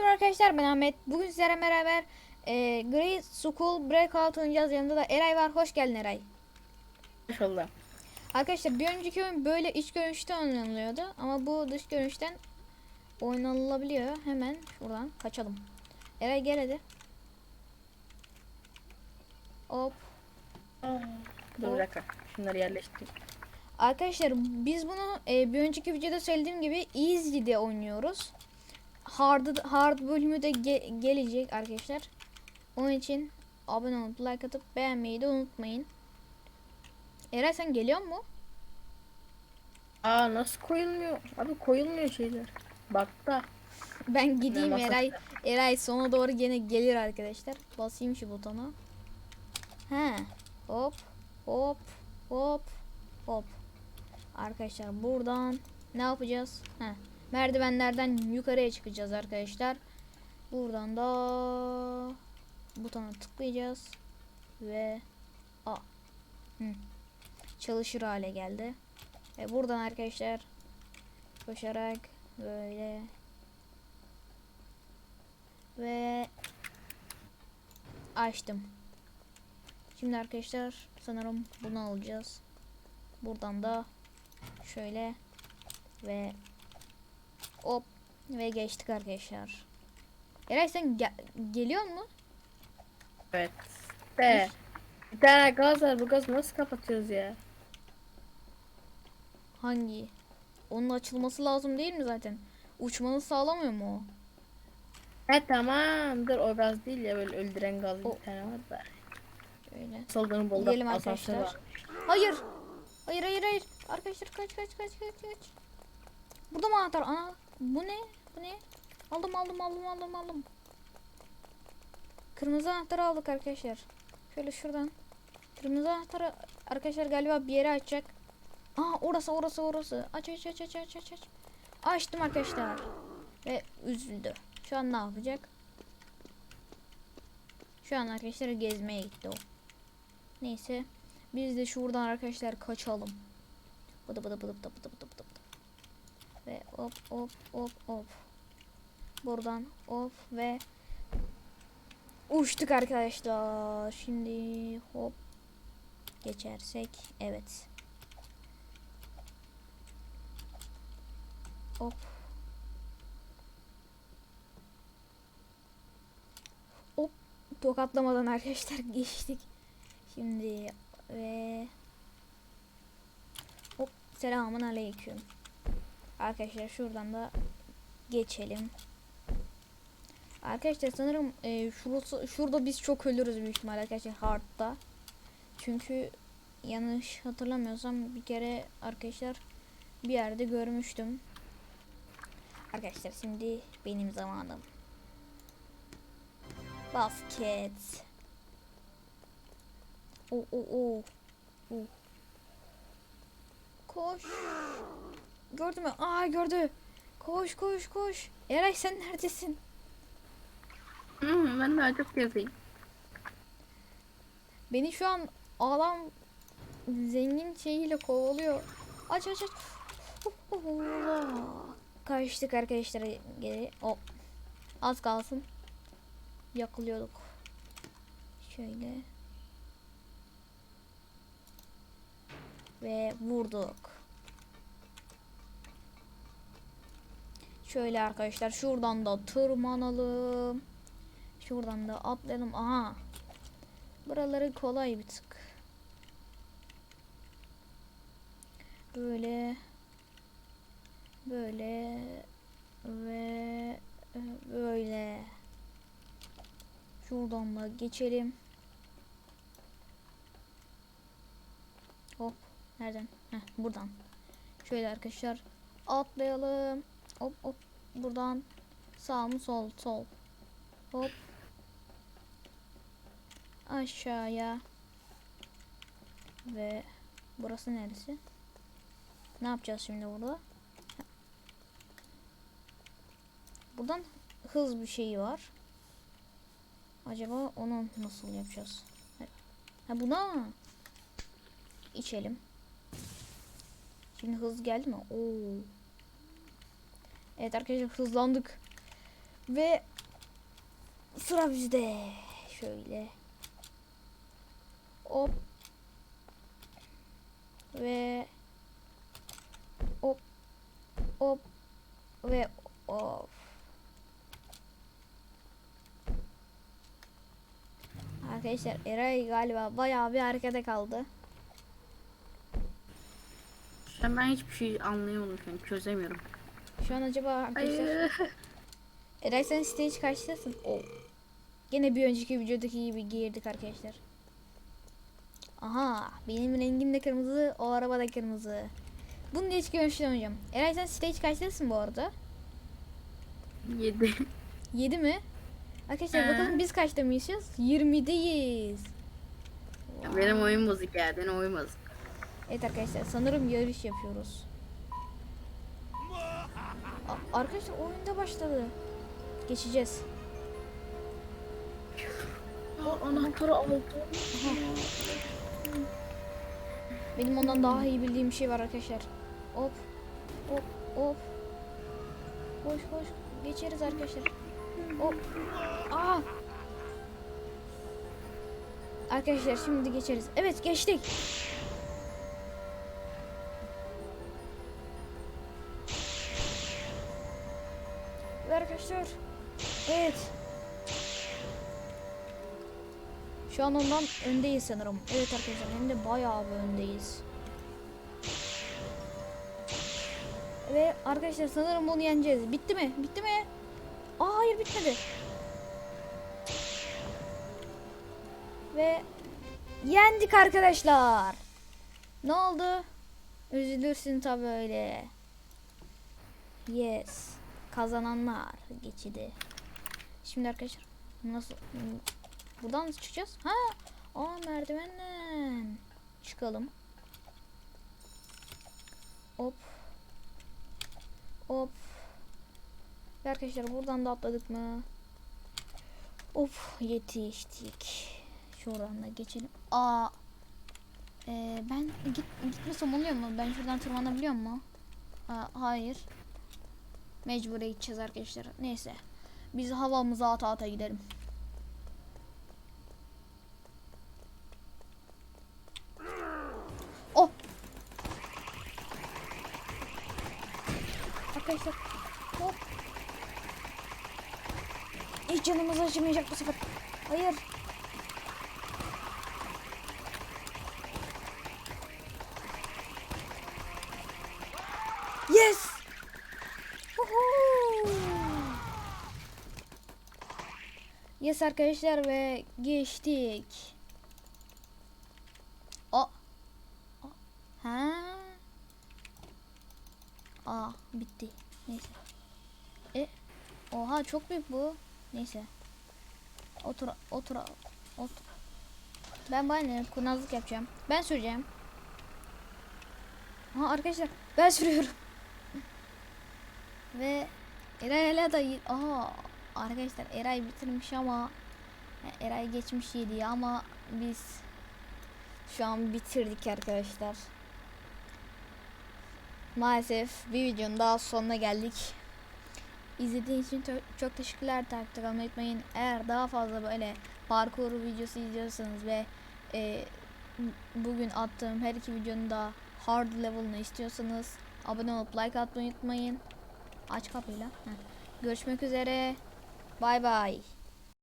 merhaba arkadaşlar ben Ahmet. Bugün sizlerle beraber e, Grey School Breakout oynayacağız. Yanında da Eray var. Hoş geldin Eray. Hoş oldu. Arkadaşlar bir önceki oyun böyle iç görünüşte oynanılıyordu. Ama bu dış görünüşten oynanılabiliyor. Hemen şuradan kaçalım. Eray gel hadi. Hop. Dur bir dakika. Şunları yerleştireyim. Arkadaşlar biz bunu e, bir önceki videoda söylediğim gibi Easy'de oynuyoruz. Hard hard bölümü de ge- gelecek arkadaşlar. Onun için abone olup like atıp beğenmeyi de unutmayın. Eray sen geliyor mu? Aa nasıl koyulmuyor? Abi koyulmuyor şeyler. Bak da. Ben gideyim masa- Eray. Eray sona doğru gene gelir arkadaşlar. Basayım şu butona. He. Hop. Hop. Hop. Hop. Arkadaşlar buradan ne yapacağız? He. Merdivenlerden yukarıya çıkacağız arkadaşlar. Buradan da butona tıklayacağız. Ve a çalışır hale geldi. Ve buradan arkadaşlar koşarak böyle ve açtım. Şimdi arkadaşlar sanırım bunu alacağız. Buradan da şöyle ve hop ve geçtik arkadaşlar. Eray sen ge- geliyor mu? Evet. De. Bir tane gaz var. Bu gazı nasıl kapatıyoruz ya? Hangi? Onun açılması lazım değil mi zaten? Uçmanı sağlamıyor mu o? He tamam. Dur o gaz değil ya böyle öldüren gaz O- bir tane var da. Şöyle. Soldığını buldum. Gidelim arkadaşlar. var. Hayır. Hayır hayır hayır. Arkadaşlar kaç kaç kaç kaç kaç. Burada mı anahtar? Ana bu ne? Bu ne? Aldım aldım aldım aldım aldım. Kırmızı anahtarı aldık arkadaşlar. Şöyle şuradan. Kırmızı anahtarı arkadaşlar galiba bir yere açacak. Aa orası orası orası. Aç aç aç aç aç aç aç. Açtım arkadaşlar. Ve üzüldü. Şu an ne yapacak? Şu an arkadaşlar gezmeye gitti o. Neyse. Biz de şuradan arkadaşlar kaçalım. Bıdı bıdı bıdı bıdı bıdı bıdı. Ve hop hop hop hop. Buradan hop ve uçtuk arkadaşlar. Şimdi hop geçersek evet. Hop. Hop tokatlamadan arkadaşlar geçtik. Şimdi ve hop selamun aleyküm. Arkadaşlar şuradan da geçelim. Arkadaşlar sanırım e, şurası, şurada biz çok ölürüz büyük ihtimal arkadaşlar hard'da. Çünkü yanlış hatırlamıyorsam bir kere arkadaşlar bir yerde görmüştüm. Arkadaşlar şimdi benim zamanım. Basket. O o o. o. Koş. Gördü mü? Aa gördü. Koş koş koş. Eray sen neredesin? Hı, ben daha çok yazayım. Beni şu an adam zengin şeyiyle kovalıyor. Aç aç aç. Allah. Kaçtık arkadaşlar geri. Hop. Az kalsın. Yakılıyorduk. Şöyle. Ve vurduk. Şöyle arkadaşlar şuradan da tırmanalım. Şuradan da atlayalım. Aha. Buraları kolay bir tık. Böyle böyle ve böyle şuradan da geçelim. Hop nereden? Heh, buradan. Şöyle arkadaşlar atlayalım. Hop hop buradan sağ mı sol sol. Hop aşağıya ve burası neresi? Ne yapacağız şimdi burada? Buradan hız bir şeyi var. Acaba onu nasıl yapacağız? Ha buna içelim. Şimdi hız geldi mi? Oo. Evet arkadaşlar hızlandık. Ve sıra bizde. Şöyle. Hop. Ve hop hop ve hop. Arkadaşlar Eray galiba bayağı bir arkada kaldı. Ben hiçbir şey anlayamadım şu çözemiyorum. Şu an acaba arkadaşlar. Eray sen stage kaçtasın? O. Gene bir önceki videodaki gibi girdik arkadaşlar. Aha benim rengim de kırmızı o araba da kırmızı. Bunu da hiç görüşlemeyeceğim. Eray sen stage kaçtasın bu arada? Yedi. 7 mi? Arkadaşlar Ee? bakalım biz kaçta mıyız? 20'deyiz. Ya Benim oyun bozuk ya. Benim oyun bozuk. Evet arkadaşlar sanırım yarış yapıyoruz. Arkadaşlar oyunda başladı. Geçeceğiz. O anahtarı aldım. Benim ondan daha iyi bildiğim bir şey var arkadaşlar. Hop. Hop. Hop. Koş koş. Geçeriz arkadaşlar. Hop. Aa. Arkadaşlar şimdi geçeriz. Evet geçtik. Arkadaşlar. Evet. Şu an ondan öndeyiz sanırım. Evet arkadaşlar hem de bayağı bir öndeyiz. Ve arkadaşlar sanırım bunu yeneceğiz. Bitti mi? Bitti mi? Aa hayır bitmedi. Ve yendik arkadaşlar. Ne oldu? Üzülürsün tabi öyle. Yes. Kazananlar geçidi. Şimdi arkadaşlar nasıl buradan nasıl çıkacağız? Ha, aa merdivenden çıkalım. Hop. Hop. Ve arkadaşlar buradan da atladık mı? Of yetiştik. Şuradan da geçelim. Aa. Ee, ben git, gitmesem oluyor mu? Ben şuradan tırmanabiliyor mu? Aa, hayır. Mecbur gideceğiz arkadaşlar. Neyse. Biz havamıza ata ata gidelim. Oh. Arkadaşlar. Hop. Hiç canımız acımayacak bu sefer. Hayır. Yes. Yes arkadaşlar ve geçtik. O. Ha. Aa bitti. Neyse. E. Oha çok büyük bu. Neyse. Otur otur otur. Ben bana kurnazlık yapacağım. Ben süreceğim. Ha arkadaşlar ben sürüyorum. Ve hala da Aha arkadaşlar Eray bitirmiş ama Eray geçmiş 7'yi ama biz şu an bitirdik arkadaşlar. Maalesef bir videonun daha sonuna geldik. İzlediğiniz için çok teşekkürler. Takipte kalmayı unutmayın. Eğer daha fazla böyle parkur videosu izliyorsanız ve e, bugün attığım her iki videonun da hard level'ını istiyorsanız abone olup like atmayı unutmayın. Aç kapıyla. Heh. Görüşmek üzere. Bay bay.